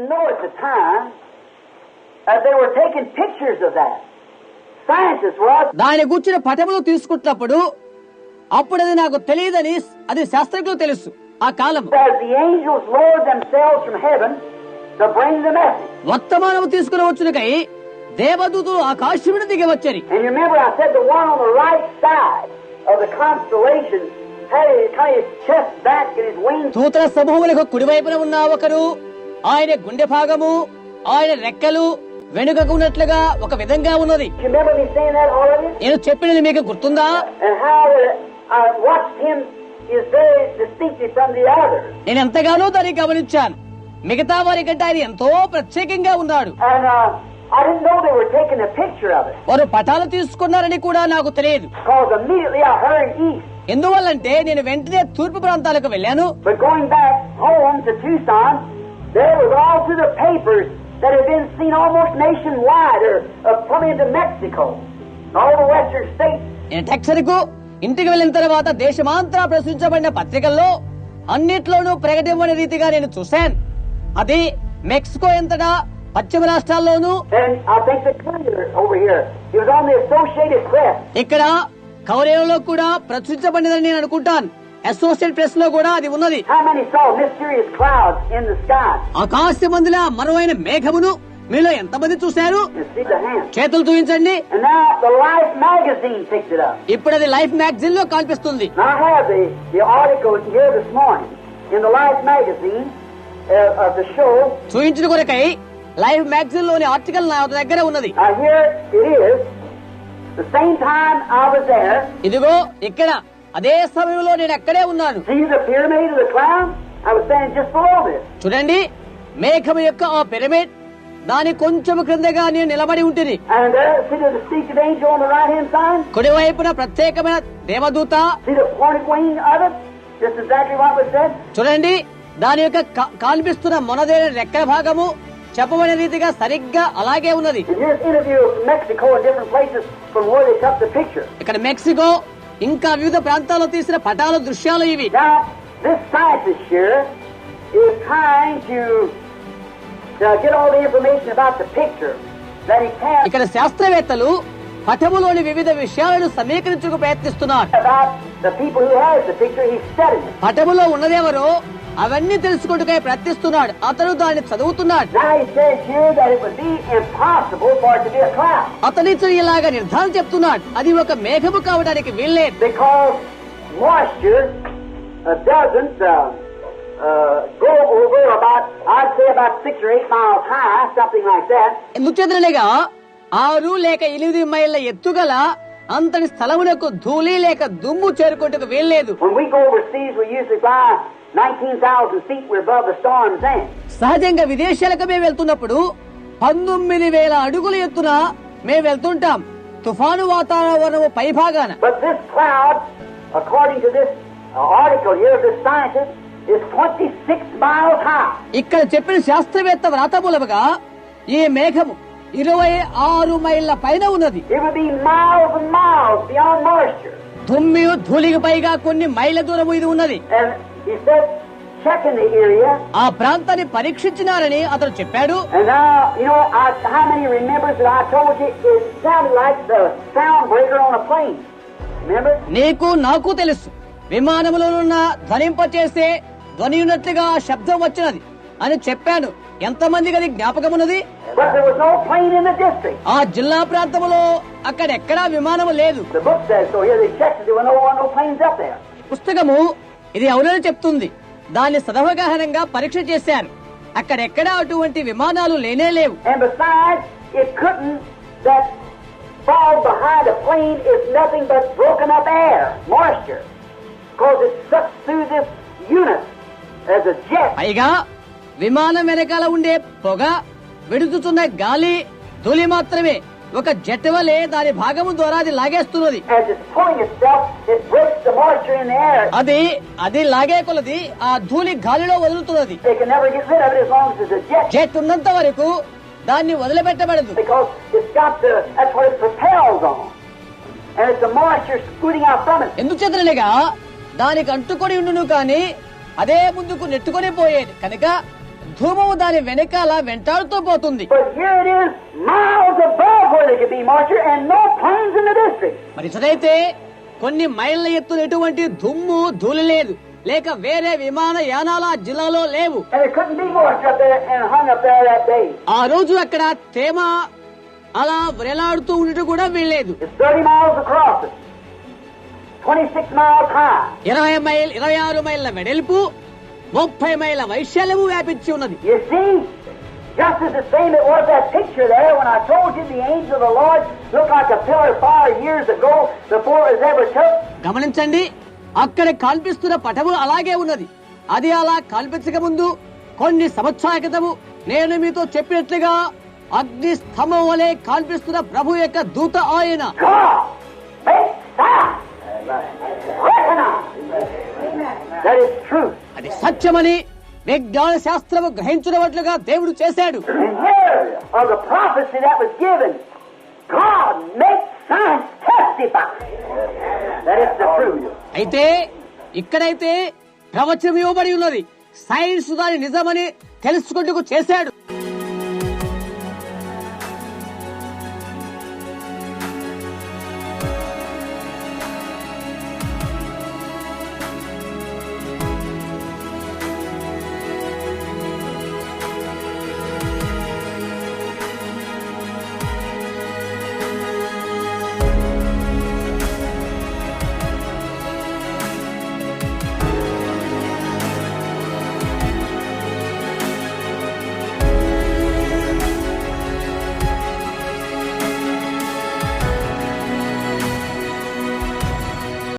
didn't know at the time that they were taking pictures of that. Scientists were out దాని కూర్చున్న పటములు తీసుకుంటున్నప్పుడు అప్పుడు అది నాకు తెలియదని అది శాస్త్రజ్ఞులు తెలుసు ఆ కాలం as the angels lowered themselves from heaven to bring the message. వర్తమానము తీసుకుని వచ్చునకై దేవదూతులు ఆకాశమును దిగి వచ్చరి And you remember I said the one on the right side of the constellation had his, kind of his chest back and his wings దూతల సమూహములకు కుడివైపున ఉన్న ఒకరు ఆయన గుండె భాగము ఆయన రెక్కలు వెనుకకున్నట్లుగా ఒక విధంగా ఉన్నది. నేను చెప్పినది మీకు గుర్తుందా? నేను ఎంతగానో దాన్ని గమనించాను. మిగతా వారి కంటే ఆయన ఎంతో ప్రత్యేకంగా ఉన్నాడు. వారు పటాలు తీసుకున్నారని కూడా నాకు తెలియదు. ఎందువల్లంటే నేను వెంటనే తూర్పు ప్రాంతాలకు వెళ్ళాను. There was all through the papers that had been seen almost nationwide or uh, come into Mexico, all the western states. నేను టెక్సర్కు ఇంటికి వెళ్ళిన తర్వాత దేశమాంతరా ప్రచురించబడిన పత్రికల్లో అన్నిట్లోనూ ప్రకటించబడిన రీతిగా నేను చూశాను అది మెక్సికో ఎంతటా పశ్చిమ రాష్ట్రాల్లోనూ. ఇక్కడ కౌరేలో కూడా ప్రచురించబడినదని నేను అనుకుంటాను అసోసియేట్ ప్రెస్లో కూడా అది ఉన్నది. ఆకాశ మందుల మరోవైన మేఘమును మీలో ఎంతమంది చూశారు? చేతులు చూపించండి ఇప్పుడు అది లైఫ్ మ్యాగజైన్లో కనిపిస్తుంది. చూపించిన కొరకై లైఫ్ మ్యాగజైన్లోని ఆర్టికల్ నా దగ్గర ఉన్నది. ఇదిగో ఇక్కడ అదే సమయంలో నేను ఎక్కడే ఉన్నాను. చూడండి మేఘం యొక్క ఆ పిరమిడ్ దాని కొంచెం క్రిందగా నేను నిలబడి ఉంటుంది కుడివైపున ప్రత్యేకమైన దేవదూత. చూడండి దాని యొక్క కనిపిస్తున్న మొనదేని రెక్కల భాగము చెప్పబడిన రీతిగా సరిగ్గా అలాగే ఉన్నది. ఇక్కడ మెక్సికో ఇంకా వివిధ ప్రాంతాల్లో తీసిన పటాల దృశ్యాలు ఇవి. ఇక్కడ శాస్త్రవేత్తలు పటములోని వివిధ విషయాలను సమీకరించుకు ప్రయత్నిస్తున్నారు. పటములో ఉన్నదేవరో అవన్నీ తెలుసుకుంటూ ప్రయత్నిస్తున్నాడు. అతను దాన్ని చదువుతున్నాడు. అతని ఇలాగా నిర్ధారణ చెప్తున్నాడు. అది ఒక మేఘము కావడానికి వీల్లేదు. ఆరు లేక ఎనిమిది మైళ్ళ ఎత్తుగల అంతటి స్థలములకు ధూళి లేక దుమ్ము చేరుకుంటూ వీల్లేదు. సహజంగా విదేశాలకు మేము వెళ్తున్నప్పుడు పంతొమ్మిది వేల అడుగుల ఎత్తున మేము వెళ్తుంటాం. తుఫాను వాతావరణం పై భాగాన ఇక్కడ చెప్పిన శాస్త్రవేత్త వ్రాత మూలముగా ఈ మేఘము ఇరవై ఆరు మైళ్ళ పైన ఉన్నది. తొమ్మిది ధూళికి పైగా కొన్ని మైళ్ళ దూరము ఇది ఉన్నది. ఆ ప్రాంతాన్ని పరీక్షించినారని అతను చెప్పాడు. నీకు నాకు తెలుసు. విమానములనున్న ధ్వనింపచేసే ధ్వని ఉన్నట్లుగా శబ్దం వచ్చినది అని చెప్పాను. ఎంతమంది గది జ్ఞాపకం ఉన్నది ఆ జిల్లా ప్రాంతంలో అక్కడెక్కడా విమానము లేదు. పుస్తకము ఇది ఎవరని చెప్తుంది. దాన్ని సదవగాహనంగా పరీక్ష చేశారు. అక్కడెక్కడా అటువంటి విమానాలు లేనే లేవు. పైగా విమానం వెనకాల ఉండే పొగ విడుతున్న గాలి ధూళి మాత్రమే. ఒక జెట్ వలె దాని భాగము ద్వారా అది లాగేస్తున్నది. అది అది లాగే కొలది ఆ ధూళి గాలిలో వదులుతున్నది. జెట్ వరకు దాన్ని వదిలిపెట్టబడదు. ఎందుచేతనేగా దానికి అంటుకొని ఉండును కాని అదే ముందుకు నెట్టుకొని పోయేది. కనుక ధూమము దాని వెనకాల వెంటాడుతూ పోతుంది. మరి సరైతే కొన్ని మైళ్ళ ఎత్తున ఎటువంటి దుమ్ము ధూళి లేదు. లేక వేరే విమాన యానాలు ఆ జిల్లాలో లేవు. ఆ రోజు అక్కడ తేమ అలా వ్రేలాడుతూ ఉండటం కూడా వీల్లేదు. ఇరవై మైల్ ఇరవై ఆరు మైళ్ళ వెడల్పు ముప్పై మైళ్ళ వైశాల్యము వ్యాపించి ఉన్నది. Just as the same it was that picture there when I told you the angel of the Lord looked like a pillar of గమనించండి అక్కడ కల్పిస్తున్న పటము అలాగే ఉన్నది. అది అలా కల్పించక ముందు కొన్ని సంవత్సరాల క్రితము నేను మీతో చెప్పినట్లుగా అగ్ని స్తంభం వలె కల్పిస్తున్న ప్రభు యొక్క దూత ఆయన. అది సత్యమని విజ్ఞాన శాస్త్రము గ్రహించినట్లుగా దేవుడు చేశాడు. God makes science testify. That it's the truth. అయితే ఇక్కడైతే ప్రవచనం ఇవ్వబడి ఉన్నది. సైన్స్ దాని నిజమని తెలుసుకుంటూ చేశాడు.